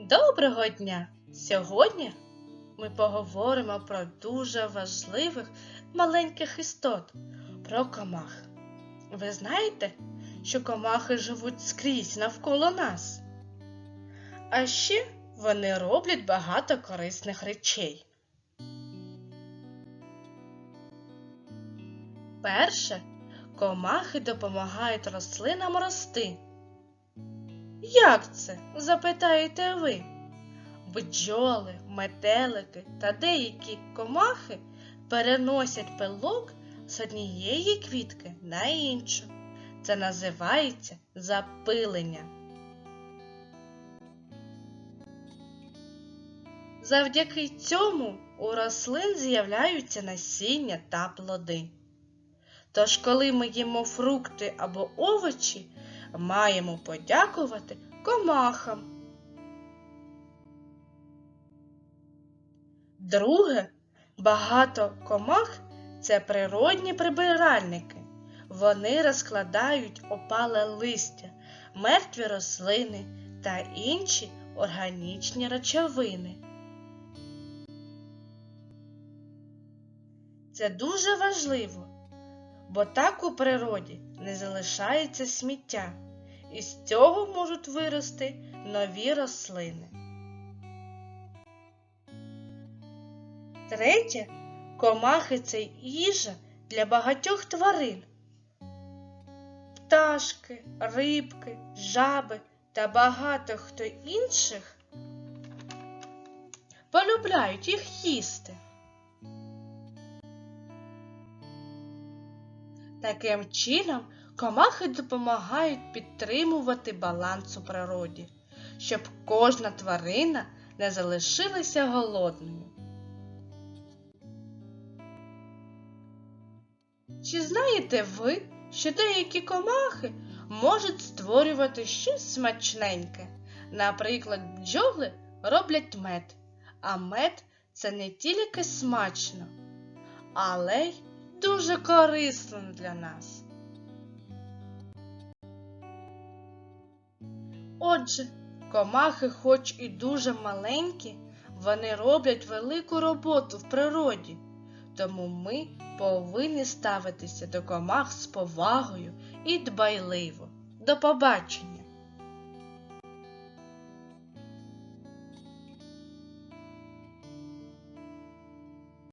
Доброго дня! Сьогодні ми поговоримо про дуже важливих маленьких істот про комах. Ви знаєте, що комахи живуть скрізь навколо нас? А ще вони роблять багато корисних речей. Перше, комахи допомагають рослинам рости. Як це? запитаєте ви? Бджоли, метелики та деякі комахи переносять пилок з однієї квітки на іншу. Це називається запилення. Завдяки цьому у рослин з'являються насіння та плоди. Тож, коли ми їмо фрукти або овочі, маємо подякувати комахам. Друге, багато комах це природні прибиральники. Вони розкладають опале листя, мертві рослини та інші органічні речовини. Це дуже важливо, бо так у природі не залишається сміття, і з цього можуть вирости нові рослини. Третє, комахи це їжа для багатьох тварин. Пташки, рибки, жаби та багато хто інших полюбляють їх їсти. Таким чином, комахи допомагають підтримувати баланс у природі, щоб кожна тварина не залишилася голодною. Чи знаєте ви, що деякі комахи можуть створювати щось смачненьке? Наприклад, бджоли роблять мед, а мед це не тільки смачно, але й дуже корисно для нас. Отже, комахи, хоч і дуже маленькі, вони роблять велику роботу в природі, тому ми повинні ставитися до комах з повагою і дбайливо. До побачення!